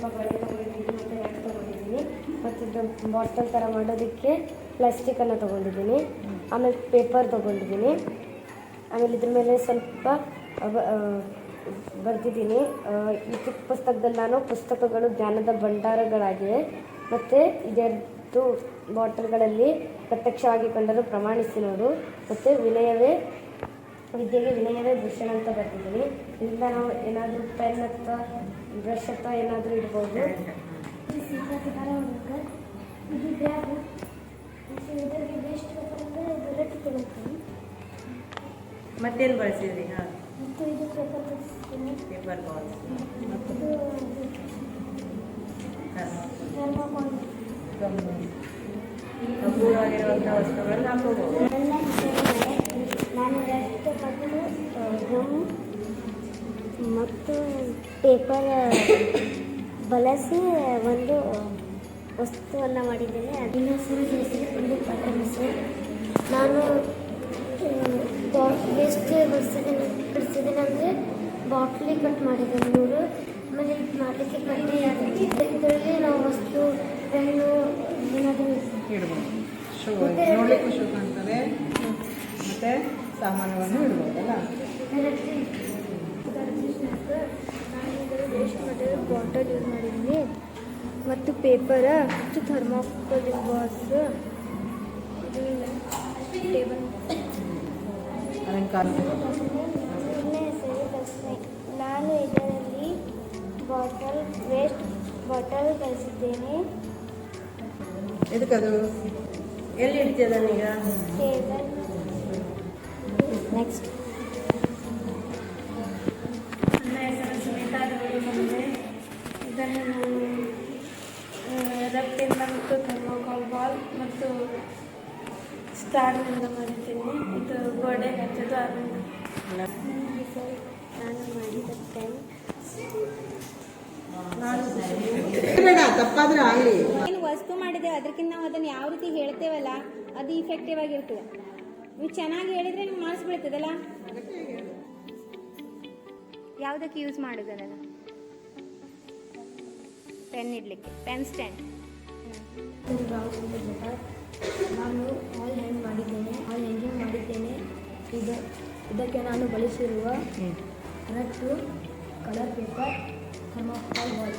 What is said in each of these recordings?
ಸ್ವಲ್ಪ ಬಳೆ ತೊಗೊಂಡಿದ್ದೀನಿ, ಮತ್ತು ರ್ಯಾಕ್ ತೊಗೊಂಡಿದ್ದೀನಿ. ಮತ್ತು ಬಾಟಲ್ ಥರ ಮಾಡೋದಕ್ಕೆ ಪ್ಲಾಸ್ಟಿಕನ್ನು ತೊಗೊಂಡಿದ್ದೀನಿ. ಆಮೇಲೆ ಪೇಪರ್ ತೊಗೊಂಡಿದ್ದೀನಿ. ಆಮೇಲೆ ಇದ್ರ ಮೇಲೆ ಸ್ವಲ್ಪ ಬರೆದಿದ್ದೀನಿ. ಈ ಚಿಕ್ಕ ಪುಸ್ತಕದಲ್ಲಿ ನಾನು ಪುಸ್ತಕಗಳು ಜ್ಞಾನದ ಭಂಡಾರಗಳಾಗಿವೆ. ಮತ್ತು ಇದರದ್ದು ಬಾಟಲ್ಗಳಲ್ಲಿ ಪ್ರತ್ಯಕ್ಷವಾಗಿ ಕಂಡರೂ ಪ್ರಮಾಣಿಸಿ ನೋಡು. ಮತ್ತು ವಿನಯವೇ, ವಿದ್ಯೆಗೆ ವಿನಯವೇ ದೃಶ್ಯ ಅಂತ ಬರ್ತಿದ್ದೀನಿ ಇದರಿಂದ ನಾವು ಏನಾದರೂ ಪೆನ್ ಅಥವಾ ಬ್ರಷ್ ಅಥವಾ ಏನಾದರೂ ಇಡ್ಬೋದು. ಮತ್ತೇನು ಬಳಸಿದ್ರಿ? ಹಾಂ. ಪೇಪರ್ ಬಾಲ್ಸ್ ಅಪೂರ್ವವಾಗಿರುವಂಥ ವಸ್ತುಗಳನ್ನು ಹಾಕೋಬಹುದು ನಾನು ಮತ್ತು ಪೇಪರ್ ಬಳಸಿ ಒಂದು ವಸ್ತುವನ್ನು ಮಾಡಿದ್ದೇನೆ. ಅದನ್ನ ಹೆಸರು ಒಂದು ಪಟನ್ಸು ನಾನು ವೇಸ್ಟ್ ಬರ್ಸಿದ್ದೇನೆ ಬಿಡಿಸಿದ್ದೇನೆ ಅಂದರೆ ಬಾಟ್ಲಿ ಕಟ್ ಮಾಡಿದ್ದೇನೆ ಮೂರು. ಆಮೇಲೆ ಇದು ಮಾಡಲಿಕ್ಕೆ ಕಟ್ಟಿ ಇದರಲ್ಲಿ ನಾವು ವಸ್ತು ಹೆಣ್ಣು ಏನಾದರೂ ಮತ್ತೆ ಸಾಮಾನುಗಳನ್ನು ಇಡ್ಬೋದಲ್ಲ? ನಾನು ಇದರ ವೇಸ್ಟ್ ಮಟೀರಿಯಲ್ ಬಾಟಲ್ ಯೂಸ್ ಮಾಡಿದ್ದೀನಿ ಮತ್ತು ಪೇಪರ ಮತ್ತು ಥರ್ಮಾಕೋಲ್ ಬಾಸ್ ಇದು ಟೇಬಲ್. ಅಲಂಕಾರ. ನಾನು ಇದರಲ್ಲಿ ಬಾಟಲ್ ವೇಸ್ಟ್ ಬಾಟಲ್ ಬಳಸಿದ್ದೇನೆ ಎದಕ್ಕದು? ಎಲ್ಲಿ ಇಡ್ತೀಯದನ್ನೀಗ ಟೇಬಲ್ ನೆಕ್ಸ್ಟ್ ನನ್ನ ಹೆಸರು ಸುನೀತಾ ಗೌಡಮನೆ ಇದನ್ನು ನಾನು ರಟ್ಟಿಂದ ಮತ್ತು ಥರ್ಮೋಕಾಲ್ ಬಾಲ್ ಮತ್ತು ಸ್ಟಾರ್ನಿಂದ ಮಾಡಿದ್ದೀನಿ ಇದು ಗೋಡೆಗೆ ಹಚ್ಚೋದು ಅದನ್ನು ನಾನು ಮಾಡಿದ ಪೆನ್ ನಾನು ಬೇಡ ತಪ್ಪಾದ್ರೆ ಆಗಲಿ ಏನು ವಸ್ತು ಮಾಡಿದೆ ಅದಕ್ಕಿಂತ ನಾವು ಅದನ್ನು ಯಾವ ರೀತಿ ಹೇಳ್ತೇವಲ್ಲ ಅದು ಇಫೆಕ್ಟಿವ್ ಆಗಿರ್ತದೆ ನೀವು ಚೆನ್ನಾಗಿ ಹೇಳಿದ್ರೆ ನಿಮ್ಗೆ ಮಾರ್ಕ್ಸ್ ಬೀಳ್ತದಲ್ಲ? ಯಾವುದಕ್ಕೆ ಯೂಸ್ ಮಾಡೋದಲ್ಲ ಪೆನ್ ಇಡ್ಲಿಕ್ಕೆ ಪೆನ್ ಸ್ಟ್ಯಾಂಡ್ ನಾನು ಆಲ್ ಹ್ಯಾಂಗ್ ಮಾಡಿದ್ದೇನೆ ಆಲ್ ಹ್ಯಾಂಗಿಂಗ್ ಮಾಡಿದ್ದೇನೆ. ಇದು ಇದಕ್ಕೆ ನಾನು ಬಳಸಿರುವ ರಟ್ಟು ಕಲರ್ ಪೇಪರ್ ಥರ್ಮಾಫಾಲ್ ಬಾಲ್.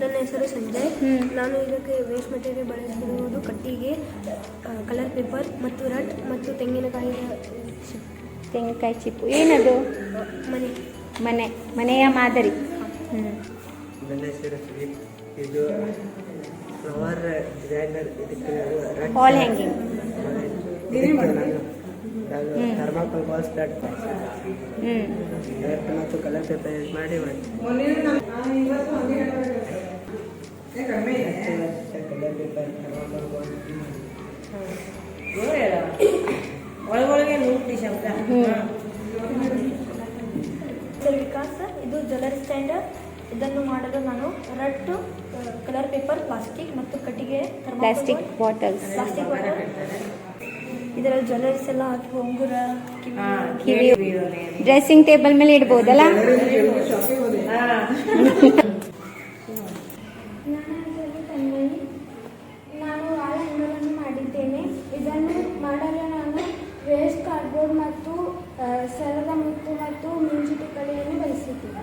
ನನ್ನ ಹೆಸರು ಸಂಜಯ್. ನಾನು ಇದಕ್ಕೆ ವೇಸ್ಟ್ ಮೆಟೀರಿಯಲ್ ಬಳಸಿರುವುದು ಕಟ್ಟಿಗೆ ಕಲರ್ ಪೇಪರ್ ಮತ್ತು ರಟ್ ಮತ್ತು ತೆಂಗಿನಕಾಯಿ ತೆಂಗಿನಕಾಯಿ ಚಿಪ್ಪು. ಏನದು? ಮನೆ. ಮನೆ. ಮನೆಯ ಮಾದರಿ. ಹ್ಞೂ ನನ್ನ ಹೆಸರು ಸುದೀಪ್. ಇದು ಫ್ಲವರ್ ಡಿಸೈನರ್ ಇದಕ್ಕೆ. ಥರ್ಮಾಕೋಲ್ ಬಾಲ್ ಸ್ಟಾರ್ಟ್ ಹ್ಞೂ ಮತ್ತು ಕಲರ್ ಪೇಪರ್ ಯೂಸ್ ಮಾಡಿ ಒಳಗೊಳಗೆ ಶಬ್ದ ವಿಕಾಸ್ ಇದು ಜ್ಯುವೆಲರಿ ಸ್ಟ್ಯಾಂಡ್ ಇದನ್ನು ಮಾಡಲು ನಾನು ರಟ್ಟು ಕಲರ್ ಪೇಪರ್ ಪ್ಲಾಸ್ಟಿಕ್ ಮತ್ತು ಕಟ್ಟಿಗೆ ಪ್ಲಾಸ್ಟಿಕ್ ಬಾಟಲ್ಸ್. Plastic bottle. ಇದರಲ್ಲಿ ಜ್ಯುವೆಲರೀಸ್ ಎಲ್ಲ ಹಾಕಿ ಉಂಗುರ ಕಿವಿ ಡ್ರೆಸ್ಸಿಂಗ್ ಟೇಬಲ್ ಮೇಲೆ ಇಡ್ಬೋದಲ್ಲ? ನಾನು ಮಾಡಿದ್ದೇನೆ ಇದನ್ನು ಮಾಡಲು ನಾನು ವೇಸ್ಟ್ ಕಾರ್ಡ್ಬೋರ್ಡ್ ಮತ್ತು ಸರದ ಮುತ್ತು ಮತ್ತು ಮಿಂಚುಟಿಕಲೆಯನ್ನು ಬಳಸಿದ್ದೇನೆ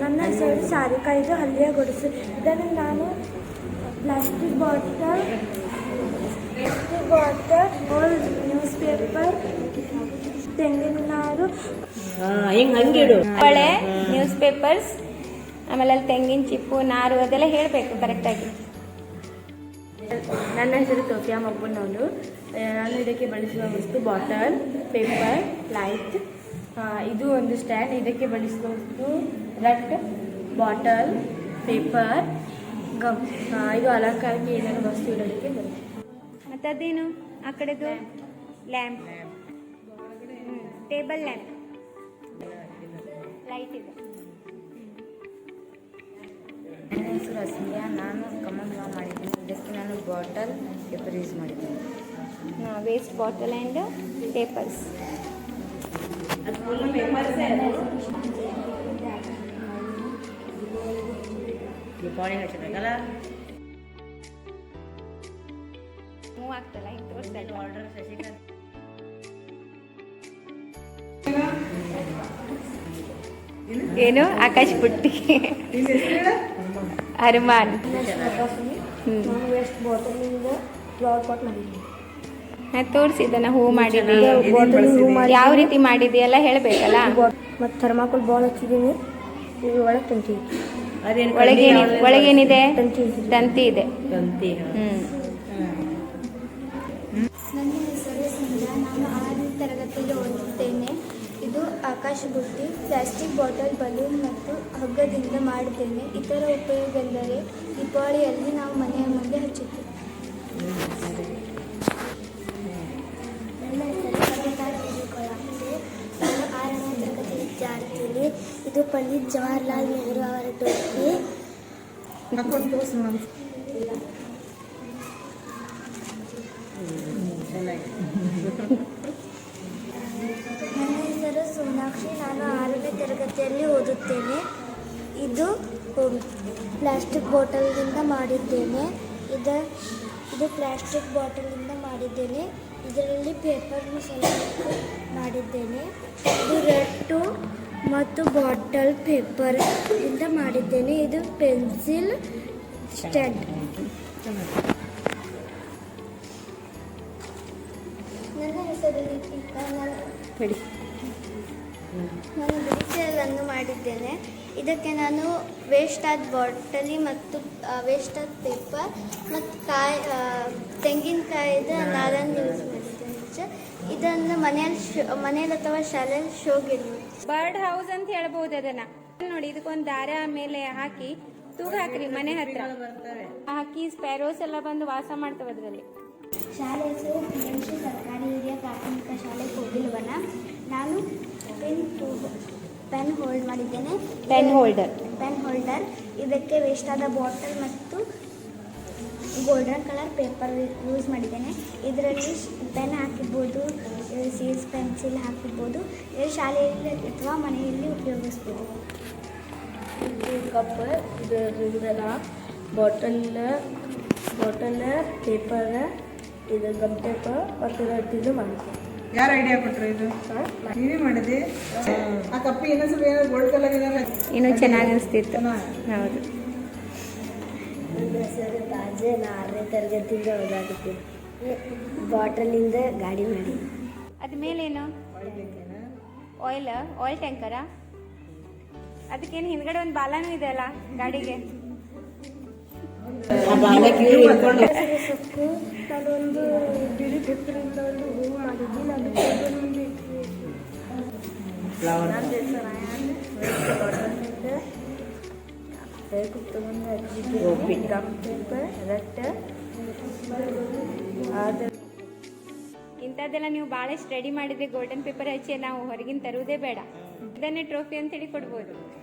ನನ್ನ ಹೆಸರು ಸಾರಿಕಾ. ಇದು ಹಲ್ಲಿಯ ಗುಡಿಸು. ಇದನ್ನು ನಾನು plastic bottle plastic bottle old newspaper ತೆಂಗಿನ ನಾರು ಬಳೆ ಹಿಂಗೆ ಹಂಗಿಡು ಹೊಳೆ ನ್ಯೂಸ್ ಪೇಪರ್ಸ್ ಆಮೇಲೆ ಅಲ್ಲಿ ತೆಂಗಿನ ಚಿಪ್ಪು ನಾರು ಅದೆಲ್ಲ ಹೇಳಬೇಕು ಕರೆಕ್ಟಾಗಿ. ನನ್ನ ಹೆಸರು ತೋಫಿಯಾ ಮಬ್ಬನವನು ನಾನು ಇದಕ್ಕೆ ಬಳಸುವ ವಸ್ತು ಬಾಟಲ್ ಪೇಪರ್ ಲೈಟ್. ಇದು ಒಂದು ಸ್ಟ್ಯಾಂಡ್. ಇದಕ್ಕೆ ಬಳಸುವ ವಸ್ತು ರಟ್ ಬಾಟಲ್ ಪೇಪರ್ ಗಮ್ ಇದು ಅಲಂಕಾರಕ್ಕೆ ಏನೇನು ವಸ್ತು ಇಡೋದಕ್ಕೆ ಬರುತ್ತೆ. ಮತ್ತು ಅದೇನು ಆ ಕಡೆದು? ಲ್ಯಾಂಪ್. Table lamp. ಲೈಟ್ ಇದೆ. ನನ್ನ ಹೆಸರು ಅಸ್ಮಿಯಾ ನಾನು ಕಮಲ್ ಲಾ ಮಾಡಿದ್ದೀನಿ. ಇದಕ್ಕೆ ನಾನು ಬಾಟಲ್ ಪೇಪರ್ ಯೂಸ್ ಮಾಡಿದ್ದೀನಿ. ವೇಸ್ಟ್ ಬಾಟಲ್ ಆ್ಯಂಡ್ ಪೇಪರ್ಸ್ ಪೇಪರ್ಸೇ ದೀಪಾವಳಿಗೆ ಹಚ್ಚಬೇಕಲ್ಲ ಮೂವ್ ಆಗ್ತಲ್ಲ ಹಿಂಗೆ ತೋರಿಸ್ದಲ್ವಾ ಆರ್ಡರ್ ಶಶಿಕಾಂತ್. ಏನು? ಆಕಾಶ್ ಪುಟ್ಟಿ. ಹನುಮಾನ್ ಪಾಟ್ ಮಾಡಿದ್ದೀನಿ ನಾ ತೋರಿಸಿದ್ದನ ಹೂ ಮಾಡಿದ್ವಿ. ಹೂ ಮಾಡಿ ಯಾವ ರೀತಿ ಮಾಡಿದ್ದಿ ಎಲ್ಲ ಹೇಳಬೇಕಲ್ಲ? ಮತ್ತು ಥರ್ಮಾಕೋಲ್ ಬಾಲ್ ಹಚ್ಚಿದ್ದೀನಿ ಒಳಗೆ ತಂತಿ ಐತಿ. ಅದೇನು ಒಳಗೇನಿ ಒಳಗೇನಿದೆ? ತಂತಿ ಇದೆ. ತಂತಿ ಹ್ಮ್. ನನ್ನ ಹೆಸರು ಸಂಧ್ಯಾ ನಾನು ಆರನೇ ತರಗತಿಯಲ್ಲಿ ಓದುತ್ತೇನೆ. ಇದು ಆಕಾಶ ಬುಟ್ಟಿ. ಪ್ಲಾಸ್ಟಿಕ್ ಬಾಟಲ್ ಬಲೂನ್ ಮತ್ತು ಹಗ್ಗದಿಂದ ಮಾಡುತ್ತೇನೆ ಇತರ ಉಪಯೋಗವೆಂದರೆ ದೀಪಾವಳಿಯಲ್ಲಿ ನಾವು ಮನೆಯ ಮುಂದೆ ಹಚ್ಚುತ್ತೇವೆ. ಇದು ಪಂಡಿತ್ ಜವಾಹರ್ಲಾಲ್ ನೆಹರು ಅವರ ಟೋಪಿ ನನ್ನ ಹೆಸರು ಸೋನಾಕ್ಷಿ. ನಾನು ಆರನೇ ತರಗತಿಯಲ್ಲಿ ಓದುತ್ತೇನೆ. ಇದು ಪ್ಲಾಸ್ಟಿಕ್ ಬಾಟಲ್ನಿಂದ ಮಾಡಿದ್ದೇನೆ. ಇದು ಇದು ಪ್ಲಾಸ್ಟಿಕ್ ಬಾಟಲ್ನಿಂದ ಮಾಡಿದ್ದೇನೆ. ಇದರಲ್ಲಿ ಪೇಪರ್ ಸ್ವಲ್ಪ ಮಾಡಿದ್ದೇನೆ. ಇದು ರಟ್ಟು ಮತ್ತು ಬಾಟಲ್ ಪೇಪರ್ ಇಂದ ಮಾಡಿದ್ದೇನೆ. ಇದು ಪೆನ್ಸಿಲ್ ಸ್ಟ್ಯಾಂಡ್. ನನ್ನ ಹೆಸರು ದೀಪಿಕಾ. ನಾನು ನಾನು ಬಿಡಿಸಲನ್ನು ಮಾಡಿದ್ದೇನೆ. ಇದಕ್ಕೆ ನಾನು ವೇಸ್ಟ್ ಆದ ಬಾಟಲಿ ಮತ್ತು ವೇಸ್ಟ್ ಆದ ಪೇಪರ್ ಮತ್ತು ಕಾಯಿ ತೆಂಗಿನಕಾಯಿದ ನಾರನ್ನು ಯೂಸ್ ಮಾಡಿದ್ದೇನೆ. ಇದನ್ನು ಮನೆಯಲ್ಲಿ ಶೋ ಮನೆಯಲ್ಲಿ ಅಥವಾ ಶಾಲೆಯಲ್ಲಿ ಶೋಗೆ ಬರ್ಡ್ ಹೌಸ್ ಅಂತ ಹೇಳ್ಬೋದು ಅದನ್ನ. ನೋಡಿ ಇದಕ್ಕೊಂದು ದಾರ ಮೇಲೆ ಹಾಕಿ ತೂಗ ಹಾಕ್ರಿ ಮನೆ ಹತ್ರ. ಹಾಕಿ ಸ್ಪ್ಯಾರೋಸ್ ಎಲ್ಲ ಬಂದು ವಾಸ ಮಾಡ್ತವೆ ಅದರಲ್ಲಿ. ಶಾಲೆ ಹೆಸರು ಪಿ ಎಂ ಶ್ರೀ ಸರ್ಕಾರಿ ಹಿರಿಯ ಪ್ರಾಥಮಿಕ ಶಾಲೆ ಹೋಗಿಲ್ವನ ನಾನು ಪೆನ್ ಪೆನ್ ಹೋಲ್ಡ್ ಮಾಡಿದ್ದೇನೆ. ಪೆನ್ ಹೋಲ್ಡರ್ ಪೆನ್ ಹೋಲ್ಡರ್ ಇದಕ್ಕೆ ವೇಸ್ಟ್ ಆದ ಬಾಟಲ್ ಮತ್ತು ಗೋಲ್ಡನ್ ಕಲರ್ ಪೇಪರ್ ಯೂಸ್ ಮಾಡಿದ್ದೇನೆ. ಇದರಲ್ಲಿ ಪೆನ್ ಹಾಕಿರ್ಬೋದು ಸೀಸ್ ಪೆನ್ಸಿಲ್ ಹಾಕಿರ್ಬೋದು. ಇದು ಶಾಲೆಯಲ್ಲಿ ಅಥವಾ ಮನೆಯಲ್ಲಿ ಉಪಯೋಗಿಸ್ಬೋದು. ಇದು ಕಪ್ ಇದು ಇದರ ಬಾಟಲ್ ಬಾಟಲ್ ಪೇಪರ್ ಇದು ಗಮ್ ಪೇಪರ್ ಮತ್ತು ಇದು ಮಾಡಿದ್ದೆ ಯಾರು ಐಡಿಯಾ ಕೊಟ್ರು ಇದು? ನೀವೇ ಮಾಡಿದೆ ಆ ಕಪ್ಪಿ ಸ್ವಲ್ಪ ಏನೋ ಗೋಲ್ಡ್ ಕಲರ್ ಏನಾರ ಇನ್ನೂ ಚೆನ್ನಾಗಿ ಅನಿಸ್ತಿತ್ತು. ಹೌದು. ನನ್ನ ಹೆಸರು ತಾಜೆ ನಾ ಆರನೇ ತರಗತಿಯಿಂದ ಓದಾಕತ್ತೀನಿ ಬಾಟಲಿಂದ ಗಾಡಿ ಮಾಡಿ. ಅದ ಮೇಲೇನು ಆಯಿಲ್ ಆಯಿಲ್ ಟ್ಯಾಂಕರ ಅದಕ್ಕೇನು ಹಿಂದ್ಗಡೆ ಒಂದು ಬಾಲನೂ ಇದೆ ಅಲ್ಲ ಗಾಡಿಗೆ ಸೊಪ್ಪು ನಾನೊಂದು ಬಿಳಿ ಒಂದು ಹೂವು ಟೇಬಲ್ ಮುಂದೆ ಇಟ್ಟಿದ್ದೀನಿ ಬಾಟಲಿಂದ ಪೇಪರ್ ತಗೊಂಡು ಹಚ್ಚಿದ್ದೀನಿ ಗಮ್ ಪೇಪರ್ ರಟ್ಟ ಇಂಥದ್ದೆಲ್ಲ ನೀವು ಭಾಳಷ್ಟು ರೆಡಿ ಮಾಡಿದ್ರೆ ಗೋಲ್ಡನ್ ಪೇಪರ್ ಹಚ್ಚಿ ನಾವು ಹೊರಗಿನ ತರುವುದೇ ಬೇಡ. ಇದನ್ನೇ ಟ್ರೋಫಿ ಅಂತೇಳಿ ಕೊಡ್ಬೋದು.